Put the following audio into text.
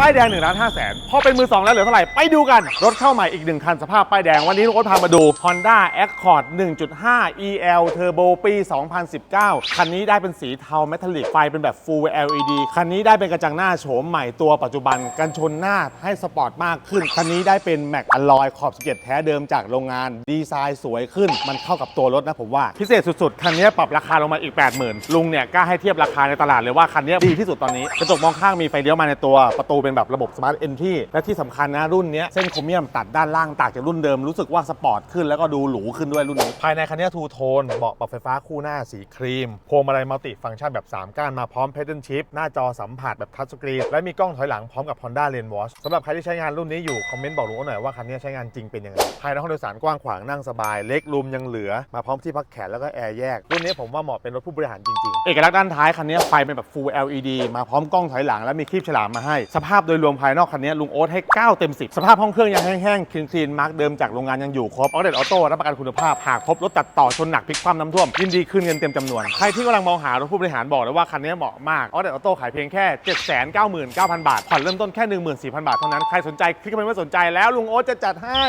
ป้ายแดง1ล้าน5แสนพอเป็นมือ2แล้วเหลือเท่าไหร่ ไปดูกัน รถเข้าใหม่อีก 1 คันสภาพป้ายแดง วันนี้ลุงโอ๊ตพามาดู Honda Accord 1.5 EL Turbo ปี 2019 คันนี้ได้เป็นสีเทาเมทัลลิกไฟเป็นแบบ Full LED คันนี้ได้เป็นกระจังหน้าโฉมใหม่ตัวปัจจุบันกันชนหน้าให้สปอร์ตมากขึ้น คันนี้ได้เป็นแม็กอลลอยขอบ17 แท้เดิมจากโรงงาน ดีไซน์สวยขึ้น มันเข้ากับตัวรถนะผมว่าพิเศษสุดๆคันนี้ปรับราคาลงมาอีก 80,000ลุงเนี่ยกล้าให้เทียบราคาในตลาดเลยว่าคันนี้ดีที่สุดตอนนี้กระจกมองข้างมีไฟเลี้ยวมาในตัวประตูเป็นแบบระบบ Smart Entry และที่สำคัญนะรุ่นนี้เส้นโครเมียมตัดด้านล่างต่างจากรุ่นเดิมรู้สึกว่าสปอร์ตขึ้นแล้วก็ดูหรูขึ้นด้วยรุ่นนี้ภายในคันนี้ทูโทนเบาะปรับไฟฟ้าคู่หน้าสีครีมพวงมาลัยมัลติฟังก์ชันแบบ 3 ก้านมาพร้อม Pedal Shift หน้าจอสัมผัสแบบทัชสกรีนและมีกล้องถอยหลังพร้อมกับ Honda Lane Watch สำหรับใครที่ใช้งานรุ่นนี้อยู่คอมเมนต์บอกลุงหน่อยว่าคันนี้ใช้งานจริงเป็นยังไงภายในห้องโดยสารกว้างขวางนั่งสบายเล็กรูมยังเหลือมาพร้อมที่พักแขนแล้วก็แอร์แยกรุ่นนี้ผมว่าเหมาะเป็นรถผู้บริหารจริงๆเอกลักษณ์ด้านท้ายคันนี้ไฟเป็นแบบ Full LED มาพร้อมกล้องถอยหลังและมีคลิปฉลามมาให้สภาาพโดยรวมภายนอกคันนี้ลุงโอ๊ตให้ 9 เต็ม 10 สภาพห้องเครื่องยังแห้งๆคลีนๆมาร์กเดิมจากโรงงานยังอยู่ครบออเดตออโต้รับประกันคุณภาพหากพบรถตัดต่อชนหนักพลิกคว่ำน้ำท่วมยินดีคืนเงินเต็มจำนวนใครที่กำลังมองหารถผู้บริหารบอกเลยว่าคันนี้เหมาะมากออเดตออโต้ขายเพียงแค่ 799,000 บาทผ่อนเริ่มต้นแค่ 14,000 บาทเท่านั้นใครสนใจคลิกเข้าไปว่าสนใจแล้วลุงโอ๊ตจะจัดให้